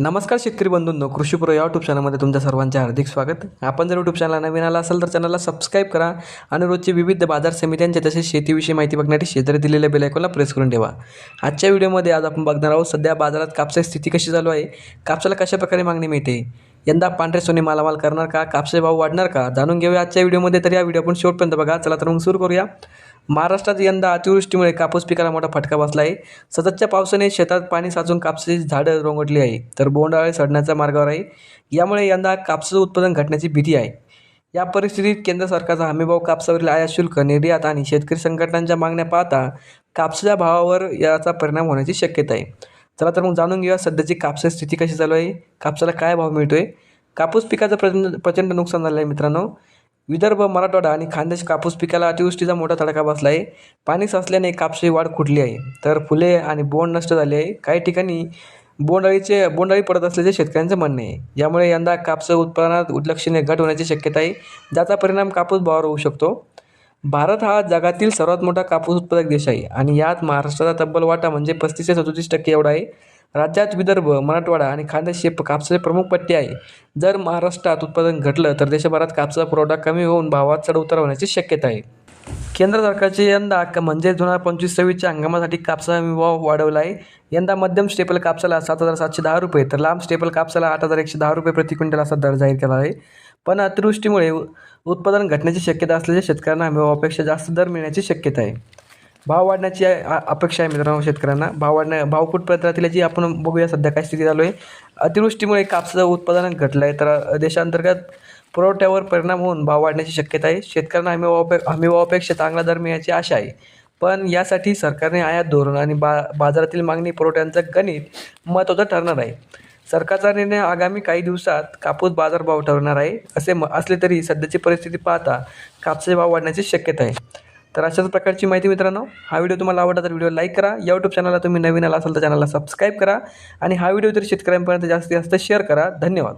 नमस्कार शेतकरी बंधूंनो कृषीपुर या यूट्यूब चॅनलमध्ये तुमच्या सर्वांचे हार्दिक स्वागत. आपण जर यूट्यूब चॅनलला नवीन आला असाल तर चॅनलला सबस्क्राईब करा आणि रोजचे विविध बाजार समित्यांचे तसेच शेतीविषयी माहिती बघण्यासाठी शेजारी दिलेल्या बेलायकॉनला प्रेस करून ठेवा. आजच्या व्हिडिओमध्ये आज आपण बघणार आहोत सध्या बाजारात कापसाची स्थिती कशी चालू आहे कापसाला कशा प्रकारे मागणी मिळते यंदा पांढरे सोने मालामाल करणार का कापसाचे भाव वाढणार का जाणून घेऊया आजच्या व्हिडिओमध्ये तर या व्हिडिओ आपण शेवटपर्यंत बघा. चला तर मग सुरू करूया. महाराष्ट्रात यंदा अतिवृष्टीमुळे कापूस पिकाला मोठा फटका बसला आहे सततच्या पावसाने शेतात पाणी साचून कापसाची झाडं रोंगटली आहे. तर बोंडाळे सडण्याच्या मार्गावर आहे. यामुळे यंदा कापसाचं उत्पादन घटण्याची भीती आहे. या परिस्थितीत केंद्र सरकारचा हमीभाव कापसावरील आयात शुल्क निर्यात आणि शेतकरी संघटनांच्या मागण्या पाहता कापसाच्या भावावर याचा परिणाम होण्याची शक्यता आहे. चला तर मग जाणून घेऊया सध्याची कापसाची स्थिती कशी चालू आहे. कापसाला काय भाव मिळतोय? कापूस पिकाचं प्रचंड प्रचंड नुकसान झालं आहे मित्रांनो. विदर्भ मराठवाडा आणि खानदेश कापूस पिकाला अतिवृष्टीचा मोठा तडाखा बसला आहे पाणी साचल्याने कापसाची वाढ खुटली आहे. तर फुले आणि बोंड नष्ट झाले आहे. काही ठिकाणी बोंडअळीचे बोंडअळी पडत असल्याचे शेतकऱ्यांचं म्हणणे आहे. यामुळे यंदा कापस उत्पादनात उल्लक्षणीय घट होण्याची शक्यता आहे ज्याचा परिणाम कापूस भावावर होऊ शकतो. भारत हा जगातील सर्वात मोठा कापूस उत्पादक देश आहे आणि यात महाराष्ट्राचा तब्बल वाटा म्हणजे पस्तीस ते सदोतीस टक्के एवढा आहे. राज्यात विदर्भ मराठवाडा आणि खानदेश कापसाचे प्रमुख पट्टे आहे. जर महाराष्ट्रात उत्पादन घटलं तर देशभरात कापसाचा पुरवठा कमी होऊन भावात चढउतार होण्याची शक्यता आहे. केंद्र सरकारचे यंदा म्हणजे दोन हजार पंचवीस सव्वीसच्या हंगामासाठी कापसाचा भाव वाढवला आहे. यंदा मध्यम स्टेपल कापसाला सात हजार सातशे दहा रुपये तर लांब स्टेपल कापसाला आठ हजार एकशे दहा रुपये प्रति क्विंटल असा दर जाहीर केला आहे. पण अतिवृष्टीमुळे उत्पादन घटण्याची शक्यता असल्याच्या शेतकऱ्यांना हमीभावापेक्षा जास्त दर मिळण्याची शक्यता आहे. भाव वाढण्याची अपेक्षा आहे मित्रांनो शेतकऱ्यांना. भाव वाढण्या भाव कुठपर्यंत राहतील याची आपण बघूया. सध्या काय स्थिती चालू आहे. अतिवृष्टीमुळे कापसाचं उत्पादन घटलं आहे तर देशांतर्गत पुरवठ्यावर परिणाम होऊन भाव वाढण्याची शक्यता आहे. शेतकऱ्यांना हमीभावापे हमीभावापेक्षा चांगला दर मिळण्याची आशा आहे. पण यासाठी सरकारने आयात धोरण आणि बा बाजारातील मागणी पुरवठ्यांचं गणित महत्त्वाचं ठरणार आहे. सरकारचा निर्णय आगामी काही दिवसात कापूस बाजारभाव ठरवणार आहे. असे म असले तरी सध्याची परिस्थिती पाहता कापसाचे भाव वाढण्याची शक्यता आहे. तर अशाच प्रकारची माहिती मित्रांनो हा व्हिडिओ तुम्हाला आवडला तर व्हिडिओ लाईक करा. या यूट्यूब चॅनलला तुम्ही नवीन आला असाल तर चॅनलला सबस्क्राईब करा. आणि हा व्हिडिओ जर शेतकऱ्यांपर्यंत जास्तीत जास्त शेअर करा. धन्यवाद.